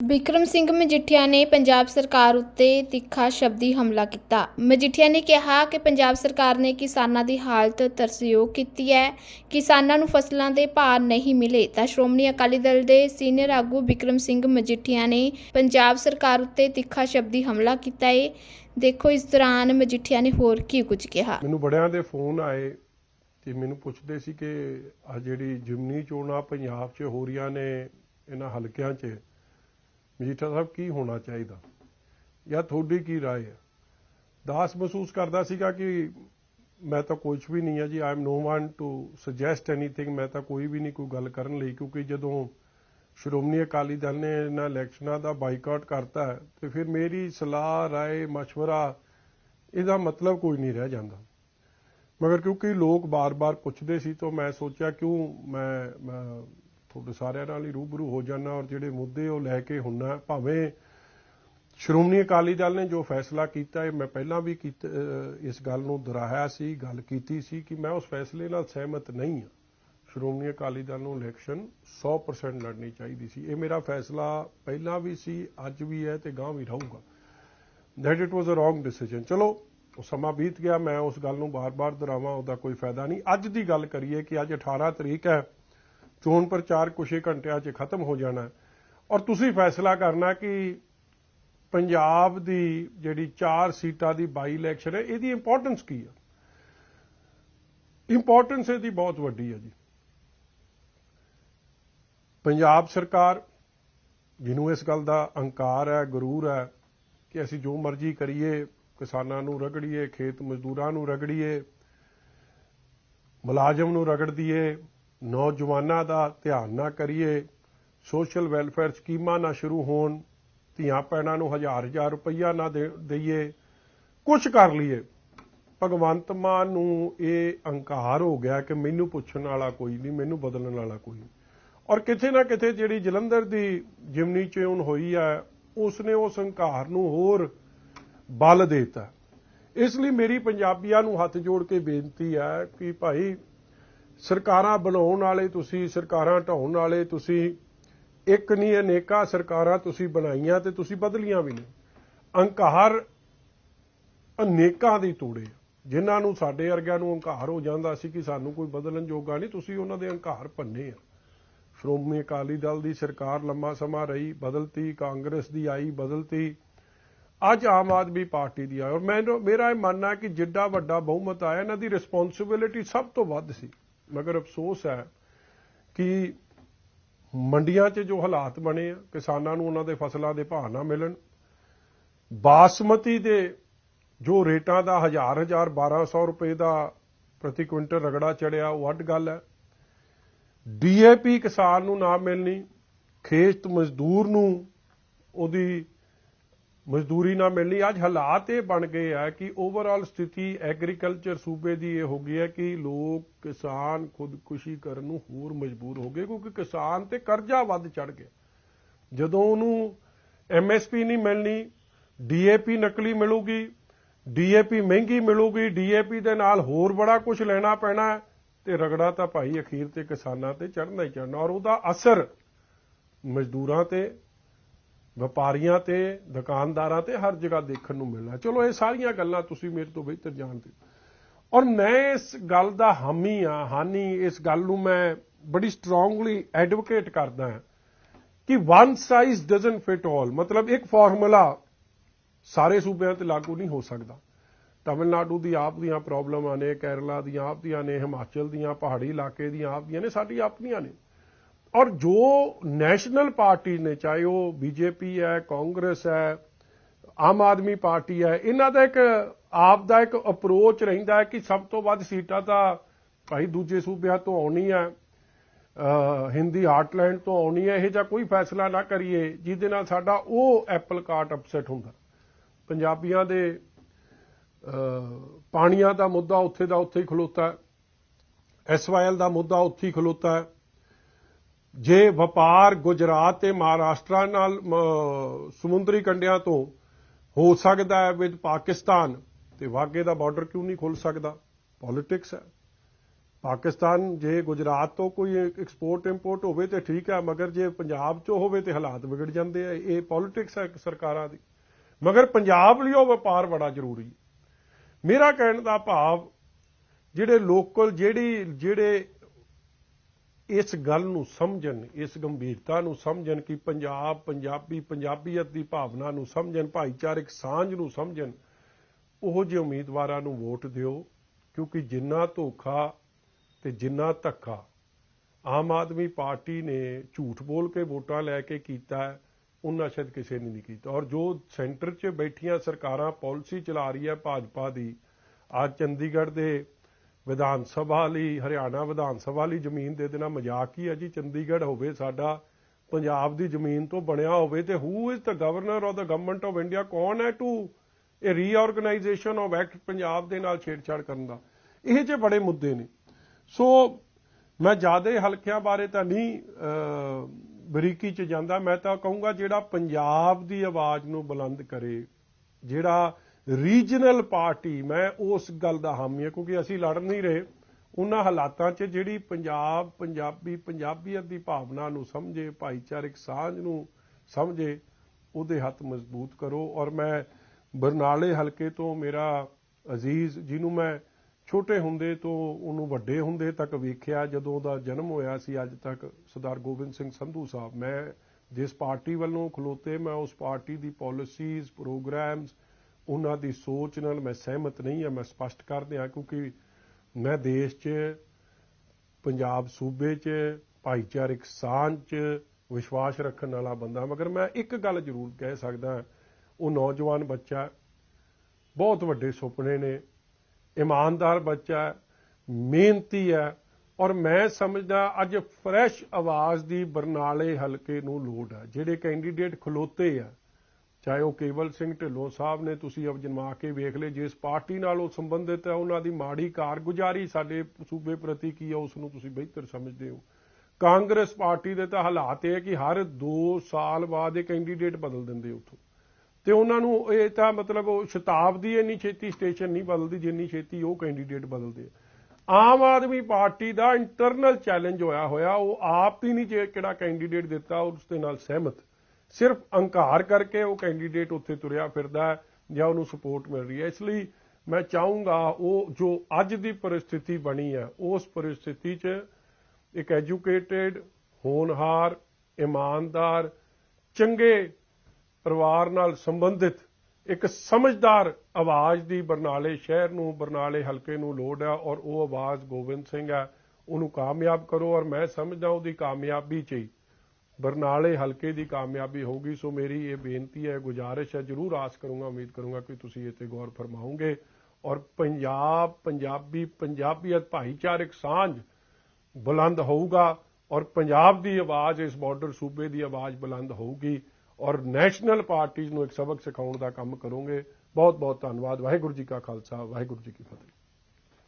ਬਿਕਰਮ ਸਿੰਘ ਮਜੀਠੀਆ ਨੇ ਪੰਜਾਬ ਸਰਕਾਰ ਉੱਤੇ ਤਿੱਖਾ ਸ਼ਬਦੀ ਹਮਲਾ ਕੀਤਾ। ਮਜੀਠੀਆ ਨੇ ਕਿਹਾ ਕਿ ਪੰਜਾਬ ਸਰਕਾਰ ਨੇ ਕਿਸਾਨਾਂ ਦੀ ਹਾਲਤ ਤਰਸਯੋਗ ਕੀਤੀ ਹੈ। ਕਿਸਾਨਾਂ ਨੂੰ ਫਸਲਾਂ ਦੇ ਭਾਅ ਨਹੀਂ ਮਿਲੇ ਤਾਂ ਸ਼੍ਰੋਮਣੀ ਅਕਾਲੀ ਦਲ ਦੇ ਸੀਨੀਅਰ ਆਗੂ ਬਿਕਰਮ ਸਿੰਘ ਮਜੀਠੀਆ ਨੇ ਪੰਜਾਬ ਸਰਕਾਰ ਉੱਤੇ ਤਿੱਖਾ ਸ਼ਬਦੀ ਹਮਲਾ ਕੀਤਾ ਹੈ ਦੇਖੋ ਇਸ ਦੌਰਾਨ ਮਜੀਠੀਆ ਨੇ ਹੋਰ ਕੀ ਕੁਝ ਕਿਹਾ। ਮੈਨੂੰ ਬੜਿਆਂ ਦੇ ਫੋਨ ਆਏ ਤੇ ਮੈਨੂੰ ਪੁੱਛਦੇ ਸੀ ਕਿ ਆ ਜਿਹੜੀ ਜਿਮਨੀ ਚੋਣਾਂ ਪੰਜਾਬ 'ਚ ਹੋ ਰਹੀਆਂ ਨੇ, ਇਹਨਾਂ ਹਲਕਿਆਂ 'ਚ ਮਜੀਠਾ ਸਾਹਿਬ ਕੀ ਹੋਣਾ ਚਾਹੀਦਾ ਜਾਂ ਤੁਹਾਡੀ ਕੀ رائے ਹੈ ਦਾਸ ਮਹਿਸੂਸ ਕਰਦਾ ਸੀਗਾ ਕਿ ਮੈਂ ਤਾਂ ਕੁਝ ਵੀ ਨਹੀਂ ਹੈ ਜੀ I am no one to suggest anything ਮੈਂ ਤਾਂ ਕੋਈ ਵੀ ਨਹੀਂ ਕੋਈ ਗੱਲ ਕਰਨ ਲਈ ਕਿਉਂਕਿ ਜਦੋਂ ਸ਼੍ਰੋਮਣੀ ਅਕਾਲੀ ਦਲ ਨੇ ਇਹਨਾਂ ਇਲੈਕਸ਼ਨਾਂ ਦਾ ਬਾਈਕਾਟ ਕਰਤਾ ਹੈ, ਤੇ ਫਿਰ ਮੇਰੀ ਸਲਾਹ ਰਾਏ مشورہ ਇਹਦਾ ਮਤਲਬ ਕੋਈ ਨਹੀਂ ਰਹਿ ਜਾਂਦਾ ਮਗਰ ਕਿਉਂਕਿ ਲੋਕ ਬਾਰ-ਬਾਰ ਪੁੱਛਦੇ ਸੀ ਤਾਂ ਮੈਂ ਸੋਚਿਆ ਕਿਉਂ ਮੈਂ ਮੈਂ ਤੁਹਾਡੇ ਸਾਰਿਆਂ ਨਾਲ ਹੀ ਰੂਬਰੂ ਹੋ ਜਾਣਾ ਔਰ ਜਿਹੜੇ ਮੁੱਦੇ ਉਹ ਲੈ ਕੇ ਹੁੰਨਾ ਭਾਵੇਂ ਸ਼੍ਰੋਮਣੀ ਅਕਾਲੀ ਦਲ ਨੇ ਜੋ ਫੈਸਲਾ ਕੀਤਾ ਇਹ ਮੈਂ ਪਹਿਲਾਂ ਵੀ ਇਸ ਗੱਲ ਨੂੰ ਦੁਹਰਾਇਆ ਸੀ, ਗੱਲ ਕੀਤੀ ਸੀ ਕਿ ਮੈਂ ਉਸ ਫੈਸਲੇ ਨਾਲ ਸਹਿਮਤ ਨਹੀਂ ਹਾਂ। ਸ਼੍ਰੋਮਣੀ ਅਕਾਲੀ ਦਲ ਨੂੰ ਇਲੈਕਸ਼ਨ 100% ਲੜਨੀ ਚਾਹੀਦੀ ਸੀ। ਇਹ ਮੇਰਾ ਫੈਸਲਾ ਪਹਿਲਾਂ ਵੀ ਸੀ, ਅੱਜ ਵੀ ਹੈ ਤੇ ਗਾਂ ਵੀ ਰਹੂਗਾ। That it was a wrong decision ਚਲੋ, ਉਹ ਸਮਾਂ ਬੀਤ ਗਿਆ, ਮੈਂ ਉਸ ਗੱਲ ਨੂੰ ਬਾਰ-ਬਾਰ ਦੁਹਰਾਵਾਂ, ਉਹਦਾ ਕੋਈ ਫਾਇਦਾ ਨਹੀਂ। ਅੱਜ ਦੀ ਗੱਲ ਕਰੀਏ ਕਿ ਅੱਜ 18 ਤਰੀਕ ਹੈ ਚੋਣ ਪ੍ਰਚਾਰ ਕੁਛ ਘੰਟਿਆਂ 'ਚ ਖਤਮ ਹੋ ਜਾਣਾ ਔਰ ਤੁਸੀਂ ਫੈਸਲਾ ਕਰਨਾ ਕਿ ਪੰਜਾਬ ਦੀ ਜਿਹੜੀ 4 ਸੀਟਾਂ ਦੀ ਬਾਈ ਇਲੈਕਸ਼ਨ ਹੈ, ਇਹਦੀ ਇੰਪੋਰਟੈਂਸ ਕੀ ਹੈ? ਇੰਪੋਰਟੈਂਸ ਇਹਦੀ ਬਹੁਤ ਵੱਡੀ ਹੈ ਜੀ। ਪੰਜਾਬ ਸਰਕਾਰ, ਜਿਹਨੂੰ ਇਸ ਗੱਲ ਦਾ ਅਹੰਕਾਰ ਹੈ, ਗਰੂਰ ਹੈ ਕਿ ਅਸੀਂ ਜੋ ਮਰਜ਼ੀ ਕਰੀਏ, ਕਿਸਾਨਾਂ ਨੂੰ ਰਗੜੀਏ, ਖੇਤ ਮਜ਼ਦੂਰਾਂ ਨੂੰ ਰਗੜੀਏ, ਮੁਲਾਜ਼ਮ ਨੂੰ ਰਗੜ ਦਈਏ ਨੌਜਵਾਨਾਂ ਦਾ ਧਿਆਨ ਨਾ ਕਰੀਏ, ਸੋਸ਼ਲ ਵੈਲਫੇਅਰ ਸਕੀਮਾਂ ਨਾ ਸ਼ੁਰੂ ਹੋਣ, ਧੀਆਂ ਭੈਣਾਂ ਨੂੰ ਹਜ਼ਾਰ ਹਜ਼ਾਰ ਰੁਪਈਆ ਨਾ ਦੇ- ਦਈਏ ਕੁਝ ਕਰ ਲਈਏ। ਭਗਵੰਤ ਮਾਨ ਨੂੰ ਇਹ ਅਹੰਕਾਰ ਹੋ ਗਿਆ ਕਿ ਮੈਨੂੰ ਪੁੱਛਣ ਵਾਲਾ ਕੋਈ ਨਹੀਂ, ਮੈਨੂੰ ਬਦਲਣ ਵਾਲਾ ਕੋਈ ਨਹੀਂ। ਔਰ ਕਿਤੇ ਨਾ ਕਿਤੇ ਜਿਹੜੀ ਜਲੰਧਰ ਦੀ ਜਿਮਨੀ ਚੋਣ ਹੋਈ ਹੈ, ਉਸਨੇ ਉਸ ਹੰਕਾਰ ਨੂੰ ਹੋਰ ਬਲ ਦਿੱਤਾ। ਇਸ ਲਈ ਮੇਰੀ ਪੰਜਾਬੀਆਂ ਨੂੰ ਹੱਥ ਜੋੜ ਕੇ ਬੇਨਤੀ ਹੈ ਕਿ ਭਾਈ ਸਰਕਾਰਾਂ ਬਣਾਉਣ ਵਾਲੇ ਤੁਸੀਂ, ਸਰਕਾਰਾਂ ਢਾਉਣ ਵਾਲੇ ਤੁਸੀਂ, ਇੱਕ ਨਹੀਂ, ਅਨੇਕਾਂ ਸਰਕਾਰਾਂ ਤੁਸੀਂ ਬਣਾਈਆਂ ਤੇ ਤੁਸੀਂ ਬਦਲੀਆਂ ਵੀ ਨੇ ਹੰਕਾਰ ਅਨੇਕਾਂ ਦੀ ਤੋੜੇ ਜਿਨ੍ਹਾਂ ਨੂੰ ਸਾਡੇ ਵਰਗਿਆਂ ਨੂੰ ਹੰਕਾਰ ਹੋ ਜਾਂਦਾ ਸੀ ਕਿ ਸਾਨੂੰ ਕੋਈ ਬਦਲਣ ਜੋਗਾ ਨਹੀਂ, ਤੁਸੀਂ ਉਹਨਾਂ ਦੇ ਹੰਕਾਰ ਭੰਨੇ ਆ। ਸ਼੍ਰੋਮਣੀ ਅਕਾਲੀ ਦਲ ਦੀ ਸਰਕਾਰ ਲੰਮਾ ਸਮਾਂ ਰਹੀ, ਬਦਲਤੀ, ਕਾਂਗਰਸ ਦੀ ਆਈ, ਬਦਲਤੀ। ਅੱਜ ਆਮ ਆਦਮੀ ਪਾਰਟੀ ਦੀ ਆਈ। ਔਰ ਮੈਨੂੰ ਮੇਰਾ ਇਹ ਮੰਨਣਾ ਕਿ ਜਿੱਡਾ ਵੱਡਾ ਬਹੁਮਤ ਆਇਆ, ਇਹਨਾਂ ਦੀ ਰਿਸਪੌਂਸਿਬਿਲਿਟੀ ਸਭ ਤੋਂ ਵੱਧ ਸੀ। ਮਗਰ ਅਫਸੋਸ ਹੈ ਕਿ ਮੰਡੀਆਂ 'ਚ ਜੋ ਹਾਲਾਤ ਬਣੇ ਆ, ਕਿਸਾਨਾਂ ਨੂੰ ਉਹਨਾਂ ਦੇ ਫਸਲਾਂ ਦੇ ਭਾਅ ਨਾ ਮਿਲਣ, ਬਾਸਮਤੀ ਦੇ ਜੋ ਰੇਟਾਂ ਦਾ ਹਜ਼ਾਰ ਹਜ਼ਾਰ 1200 ਰੁਪਏ ਦਾ ਪ੍ਰਤੀ ਕੁਇੰਟਲ ਰਗੜਾ ਚੜਿਆ, ਉਹ ਅੱਡ ਗੱਲ ਹੈ। ਡੀਏਪੀ ਕਿਸਾਨ ਨੂੰ ਨਾ ਮਿਲਣੀ, ਖੇਤ ਮਜ਼ਦੂਰ ਨੂੰ ਉਹਦੀ ਮਜ਼ਦੂਰੀ ਨਾ ਮਿਲਣੀ। ਅੱਜ ਹਾਲਾਤ ਇਹ ਬਣ ਗਏ ਆ ਕਿ ਓਵਰਆਲ ਸਥਿਤੀ ਐਗਰੀਕਲਚਰ ਸੂਬੇ ਦੀ ਇਹ ਹੋ ਗਈ ਹੈ ਕਿ ਲੋਕ ਕਿਸਾਨ ਖੁਦਕੁਸ਼ੀ ਕਰਨ ਨੂੰ ਹੋਰ ਮਜਬੂਰ ਹੋ ਗਏ ਕਿਉਂਕਿ ਕਿਸਾਨ ਤੇ ਕਰਜ਼ਾ ਵੱਧ ਚੜ ਗਿਆ। ਜਦੋਂ ਉਹਨੂੰ ਐਮਐਸਪੀ ਨਹੀਂ ਮਿਲਣੀ ਡੀਏਪੀ ਨਕਲੀ ਮਿਲੂਗੀ ਡੀਏਪੀ ਮਹਿੰਗੀ ਮਿਲੂਗੀ ਡੀਏਪੀ ਦੇ ਨਾਲ ਹੋਰ ਬੜਾ ਕੁਝ ਲੈਣਾ ਪੈਣਾ ਤੇ ਰਗੜਾ ਤਾਂ ਭਾਈ ਅਖੀਰ ਤੇ ਕਿਸਾਨਾਂ ਤੇ ਚੜਨਾ ਹੀ ਚੜ੍ਹਨਾ ਔਰ ਉਹਦਾ ਅਸਰ ਮਜ਼ਦੂਰਾਂ ਤੇ ਵਪਾਰੀਆਂ ਤੇ, ਦੁਕਾਨਦਾਰਾਂ ਤੇ ਹਰ ਜਗ੍ਹਾ ਦੇਖਣ ਨੂੰ ਮਿਲਣਾ। ਚਲੋ, ਇਹ ਸਾਰੀਆਂ ਗੱਲਾਂ ਤੁਸੀਂ ਮੇਰੇ ਤੋਂ ਬਿਹਤਰ ਜਾਣਦੇ ਹੋ। ਔਰ ਮੈਂ ਇਸ ਗੱਲ ਦਾ ਹਾਮੀ ਆ, ਹਾਨੀ, ਇਸ ਗੱਲ ਨੂੰ ਮੈਂ ਬੜੀ ਸਟਰੋਂਗਲੀ ਐਡਵੋਕੇਟ ਕਰਦਾ ਹਾਂ ਕਿ one size doesn't fit all ਮਤਲਬ ਇੱਕ ਫਾਰਮੂਲਾ ਸਾਰੇ ਸੂਬਿਆਂ ਤੇ ਲਾਗੂ ਨਹੀਂ ਹੋ ਸਕਦਾ। ਤਮਿਲਨਾਡੂ ਦੀ ਆਪ ਦੀਆਂ ਪ੍ਰੋਬਲਮਾਂ ਨੇ, ਕੇਰਲਾ ਦੀਆਂ ਆਪ ਦੀਆਂ ਨੇ, ਹਿਮਾਚਲ ਦੀਆਂ, ਪਹਾੜੀ ਇਲਾਕੇ ਦੀਆਂ ਆਪ ਦੀਆਂ ਨੇ, ਸਾਡੀ ਆਪਣੀਆਂ ਨੇ। ਔਰ ਜੋ ਨੈਸ਼ਨਲ ਪਾਰਟੀ ਨੇ, ਚਾਹੇ ਉਹ ਬੀਜੇਪੀ ਹੈ, ਕਾਂਗਰਸ ਹੈ, ਆਮ ਆਦਮੀ ਪਾਰਟੀ ਹੈ, ਇਹਨਾਂ ਦਾ ਇੱਕ, ਆਪ ਦਾ ਇੱਕ ਅਪਰੋਚ ਰਹਿੰਦਾ ਹੈ ਕਿ ਸਭ ਤੋਂ ਵੱਧ ਸੀਟਾਂ ਤਾਂ ਭਾਈ ਦੂਜੇ ਸੂਬਿਆਂ ਤੋਂ ਆਉਣੀ ਹੈ ਹਿੰਦੀ ਹਾਰਟਲੈਂਡ ਤੋਂ ਆਉਣੀ ਹੈ ਇਹ ਜਾਂ ਕੋਈ ਫੈਸਲਾ ਨਾ ਕਰੀਏ, ਜਿਹਦੇ ਨਾਲ ਸਾਡਾ ਉਹ ਐਪਲ ਕਾਰਟ ਅਪਸੈਟ ਹੁੰਦਾ। ਪੰਜਾਬੀਆਂ ਦੇ ਪਾਣੀਆਂ ਦਾ ਮੁੱਦਾ ਉੱਥੇ ਦਾ ਉੱਥੇ ਹੀ ਖਲੋਤਾ ਹੈ ਐਸਵਾਈਐਲ ਦਾ ਮੁੱਦਾ ਉੱਥੇ ਹੀ ਖਲੋਤਾ ਹੈ। ਜੇ ਵਪਾਰ ਗੁਜਰਾਤ ਤੇ ਮਹਾਰਾਸ਼ਟਰ ਨਾਲ ਸਮੁੰਦਰੀ ਕੰਡਿਆਂ ਤੋਂ ਹੋ ਸਕਦਾ ਹੈ ਵਿਦ ਪਾਕਿਸਤਾਨ, ਤੇ ਵਾਗੇ ਦਾ ਬਾਰਡਰ ਕਿਉਂ ਨਹੀਂ ਖੁੱਲ ਸਕਦਾ? ਪੋਲਿਟਿਕਸ ਹੈ। ਪਾਕਿਸਤਾਨ ਜੇ ਗੁਜਰਾਤ ਤੋਂ ਕੋਈ ਐਕਸਪੋਰਟ ਇੰਪੋਰਟ ਹੋਵੇ ਤੇ ਠੀਕ ਹੈ, ਮਗਰ ਜੇ ਪੰਜਾਬ ਚੋਂ ਹੋਵੇ ਤੇ ਹਾਲਾਤ ਵਿਗੜ ਜਾਂਦੇ ਆ। ਇਹ ਪੋਲਿਟਿਕਸ ਹੈ ਸਰਕਾਰਾਂ ਦੀ। ਮਗਰ ਪੰਜਾਬ ਲਈ ਉਹ ਵਪਾਰ ਬੜਾ ਜ਼ਰੂਰੀ ਹੈ। ਮੇਰਾ ਕਹਿਣ ਦਾ ਭਾਵ, ਜਿਹੜੇ ਲੋਕਲ ਜਿਹੜੀ, ਜਿਹੜੇ ਇਸ ਗੱਲ ਨੂੰ ਸਮਝਣ ਇਸ ਗੰਭੀਰਤਾ ਨੂੰ ਸਮਝਣ ਕਿ ਪੰਜਾਬ ਪੰਜਾਬੀ ਪੰਜਾਬੀਅਤ ਦੀ ਭਾਵਨਾ ਨੂੰ ਸਮਝਣ ਭਾਈਚਾਰਕ ਸਾਂਝ ਨੂੰ ਸਮਝਣ ਉਹ ਜਿਹੇ ਉਮੀਦਵਾਰਾਂ ਨੂੰ ਵੋਟ ਦਿਓ ਕਿਉਂਕਿ ਜਿੰਨਾ ਧੋਖਾ ਤੇ ਜਿੰਨਾ ਧੱਕਾ ਆਮ ਆਦਮੀ ਪਾਰਟੀ ਨੇ ਝੂਠ ਬੋਲ ਕੇ ਵੋਟਾਂ ਲੈ ਕੇ ਕੀਤਾ ਹੈ, ਉਹਨਾਂ ਸ਼ਾਇਦ ਕਿਸੇ ਨੇ ਨਹੀਂ ਕੀਤਾ। ਔਰ ਜੋ ਸੈਂਟਰ 'ਚ ਬੈਠੀਆਂ ਸਰਕਾਰਾਂ ਪਾਲਿਸੀ ਚਲਾ ਰਹੀ ਹੈ ਭਾਜਪਾ ਦੀ ਅੱਜ ਚੰਡੀਗੜ੍ਹ ਦੇ ਵਿਧਾਨ ਸਭਾ ਲਈ, ਹਰਿਆਣਾ ਵਿਧਾਨ ਸਭਾ ਲਈ ਜ਼ਮੀਨ ਦੇ ਦੇਣਾ ਮਜ਼ਾਕ ਹੀ ਹੈ ਜੀ। ਚੰਡੀਗੜ੍ਹ ਹੋਵੇ ਸਾਡਾ, ਪੰਜਾਬ ਦੀ ਜ਼ਮੀਨ ਤੋਂ ਬਣਿਆ ਹੋਵੇ ਤੇ who is the governor of the government of India ਕੌਣ ਹੈ ਟੂ ਇਹ ਰੀਆਰਗੇਨਾਈਜੇਸ਼ਨ ਆਫ ਐਕਟ ਪੰਜਾਬ ਦੇ ਨਾਲ ਛੇੜਛਾੜ ਕਰਨ ਦਾ। ਇਹ ਜੇ ਬੜੇ ਮੁੱਦੇ ਨੇ। ਸੋ ਮੈਂ ਜ਼ਿਆਦਾ ਹਲਕਿਆਂ ਬਾਰੇ ਤਾਂ ਨਹੀਂ ਬਰੀਕੀ ਚ ਜਾਂਦਾ। ਮੈਂ ਤਾਂ ਕਹੂੰਗਾ ਜਿਹੜਾ ਪੰਜਾਬ ਦੀ ਆਵਾਜ਼ ਨੂੰ ਬੁਲੰਦ ਕਰੇ, ਜਿਹੜਾ ਰੀਜਨਲ ਪਾਰਟੀ, ਮੈਂ ਉਸ ਗੱਲ ਦਾ ਹਾਮੀ ਹਾਂ, ਕਿਉਂਕਿ ਅਸੀਂ ਲੜ ਨਹੀਂ ਰਹੇ। ਉਹਨਾਂ ਹਾਲਾਤਾਂ 'ਚ ਜਿਹੜੀ ਪੰਜਾਬ, ਪੰਜਾਬੀ, ਪੰਜਾਬੀਅਤ ਦੀ ਭਾਵਨਾ ਨੂੰ ਸਮਝੇ, ਭਾਈਚਾਰਕ ਸਾਂਝ ਨੂੰ ਸਮਝੇ, ਉਹਦੇ ਹੱਥ ਮਜ਼ਬੂਤ ਕਰੋ। ਔਰ ਮੈਂ ਬਰਨਾਲੇ ਹਲਕੇ ਤੋਂ ਮੇਰਾ ਅਜ਼ੀਜ਼, ਜਿਹਨੂੰ ਮੈਂ ਛੋਟੇ ਹੁੰਦੇ ਤੋਂ ਉਹਨੂੰ ਵੱਡੇ ਹੁੰਦੇ ਤੱਕ ਵੇਖਿਆ, ਜਦੋਂ ਉਹਦਾ ਜਨਮ ਹੋਇਆ ਸੀ, ਅੱਜ ਤੱਕ ਸਰਦਾਰ ਗੋਬਿੰਦ ਸਿੰਘ ਸੰਧੂ ਸਾਹਿਬ। ਮੈਂ ਜਿਸ ਪਾਰਟੀ ਵੱਲੋਂ ਖਲੋਤੇ, ਮੈਂ ਉਸ ਪਾਰਟੀ ਦੀ ਪਾਲਿਸੀਜ਼ ਪ੍ਰੋਗਰਾਮਸ ਉਹਨਾਂ ਦੀ ਸੋਚ ਨਾਲ ਮੈਂ ਸਹਿਮਤ ਨਹੀਂ ਹਾਂ, ਮੈਂ ਸਪਸ਼ਟ ਕਰ ਦਿਆਂ ਕਿਉਂਕਿ ਮੈਂ ਦੇਸ਼ 'ਚ, ਪੰਜਾਬ ਸੂਬੇ 'ਚ, ਭਾਈਚਾਰਕ ਸਾਂਝ 'ਚ ਵਿਸ਼ਵਾਸ ਰੱਖਣ ਵਾਲਾ ਬੰਦਾ ਮਗਰ ਮੈਂ ਇੱਕ ਗੱਲ ਜ਼ਰੂਰ ਕਹਿ ਸਕਦਾ ਉਹ ਨੌਜਵਾਨ ਬੱਚਾ ਬਹੁਤ ਵੱਡੇ ਸੁਪਨੇ ਨੇ, ਇਮਾਨਦਾਰ ਬੱਚਾ, ਮਿਹਨਤੀ ਹੈ ਔਰ ਮੈਂ ਸਮਝਦਾ ਅੱਜ ਫਰੈਸ਼ ਆਵਾਜ਼ ਦੀ ਬਰਨਾਲੇ ਹਲਕੇ ਨੂੰ ਲੋੜ ਹੈ, ਜਿਹੜੇ ਕੈਂਡੀਡੇਟ ਖਲੋਤੇ ਆ। ਚਾਹੇ ਉਹ ਕੇਵਲ ਸਿੰਘ ਢਿੱਲੋਂ ਸਾਹਿਬ ਨੇ, ਤੁਸੀਂ ਅਬ ਜਨਮਾ ਕੇ ਵੇਖ ਲਏ, ਜਿਸ ਪਾਰਟੀ ਨਾਲ ਉਹ ਸੰਬੰਧਿਤ ਹੈ, ਉਹਨਾਂ ਦੀ ਮਾੜੀ ਕਾਰਗੁਜ਼ਾਰੀ ਸਾਡੇ ਸੂਬੇ ਪ੍ਰਤੀ ਕੀ ਹੈ, ਉਸ ਨੂੰ ਤੁਸੀਂ ਬਿਹਤਰ ਸਮਝਦੇ ਹੋ। ਕਾਂਗਰਸ ਪਾਰਟੀ ਦੇ ਤਾਂ ਹਾਲਾਤ ਇਹ ਹੈ ਕਿ ਹਰ 2 ਸਾਲ ਬਾਅਦ ਇਹ ਕੈਂਡੀਡੇਟ ਬਦਲ ਦਿੰਦੇ ਉੱਥੋਂ। ਤੇ ਉਹਨਾਂ ਨੂੰ ਇਹ ਤਾਂ ਮਤਲਬ ਉਹ ਸ਼ਤਾਬਦੀ ਇੰਨੀ ਛੇਤੀ ਸਟੇਸ਼ਨ ਨਹੀਂ ਬਦਲਦੀ, ਜਿੰਨੀ ਛੇਤੀ ਉਹ ਕੈਂਡੀਡੇਟ ਬਦਲਦੇ ਆਮ ਆਦਮੀ ਪਾਰਟੀ ਦਾ ਇੰਟਰਨਲ ਚੈਲੰਜ ਹੋਇਆ ਹੋਇਆ, ਉਹ ਆਪ ਹੀ ਨਹੀਂ ਜੇ ਕਿਹੜਾ ਕੈਂਡੀਡੇਟ ਦਿੱਤਾ, ਉਸ ਦੇ ਨਾਲ ਸਹਿਮਤ। ਸਿਰਫ ਅਹੰਕਾਰ ਕਰਕੇ ਉਹ ਕੈਂਡੀਡੇਟ ਉੱਥੇ ਤੁਰਿਆ ਫਿਰਦਾ ਜਾਂ ਉਹਨੂੰ ਸਪੋਰਟ ਮਿਲ ਰਹੀ ਹੈ। ਇਸ ਲਈ ਮੈਂ ਚਾਹੂੰਗਾ ਉਹ ਜੋ ਅੱਜ ਦੀ ਪਰਿਸਥਿਤੀ ਬਣੀ ਹੈ, ਉਸ ਪਰਿਸਥਿਤੀ 'ਚ ਇੱਕ ਐਜੂਕੇਟਿਡ ਹੋਣਹਾਰ, ਇਮਾਨਦਾਰ, ਚੰਗੇ ਪਰਿਵਾਰ ਨਾਲ ਸੰਬੰਧਿਤ ਇੱਕ ਸਮਝਦਾਰ ਆਵਾਜ਼ ਦੀ ਬਰਨਾਲੇ ਸ਼ਹਿਰ ਨੂੰ, ਬਰਨਾਲੇ ਹਲਕੇ ਨੂੰ ਲੋੜ ਹੈ ਔਰ ਉਹ ਆਵਾਜ਼ ਗੋਬਿੰਦ ਸਿੰਘ ਹੈ। ਉਹਨੂੰ ਕਾਮਯਾਬ ਕਰੋ ਔਰ ਮੈਂ ਸਮਝਦਾ ਉਹਦੀ ਕਾਮਯਾਬੀ 'ਚ ਹੀ ਬਰਨਾਲੇ ਹਲਕੇ ਦੀ ਕਾਮਯਾਬੀ ਹੋਊਗੀ, ਸੋ ਮੇਰੀ ਇਹ ਬੇਨਤੀ ਹੈ, ਗੁਜ਼ਾਰਿਸ਼ ਹੈ, ਜਰੂਰ ਆਸ ਕਰੂੰਗਾ, ਉਮੀਦ ਕਰੂੰਗਾ ਕਿ ਤੁਸੀਂ ਇਹ ਤੇ ਗੌਰ ਫਰਮਾਓਗੇ। ਔਰ ਪੰਜਾਬ, ਪੰਜਾਬੀ, ਪੰਜਾਬੀਅਤ ਭਾਈਚਾਰਕ ਸਾਂਝ ਬੁਲੰਦ ਹੋਊਗਾ, ਔਰ ਪੰਜਾਬ ਦੀ ਆਵਾਜ਼, ਇਸ ਬਾਰਡਰ ਸੂਬੇ ਦੀ ਆਵਾਜ਼ ਬੁਲੰਦ ਹੋਊਗੀ, ਔਰ ਨੈਸ਼ਨਲ ਪਾਰਟੀਆਂ ਨੂੰ ਇੱਕ ਸਬਕ ਸਿਖਾਉਣ ਦਾ ਕੰਮ ਕਰੋਗੇ। ਬਹੁਤ ਬਹੁਤ ਧੰਨਵਾਦ। ਵਾਹਿਗੁਰੂ ਜੀ ਕਾ ਖਾਲਸਾ, ਵਾਹਿਗੁਰੂ ਜੀ ਕੀ ਫਤਿਹ।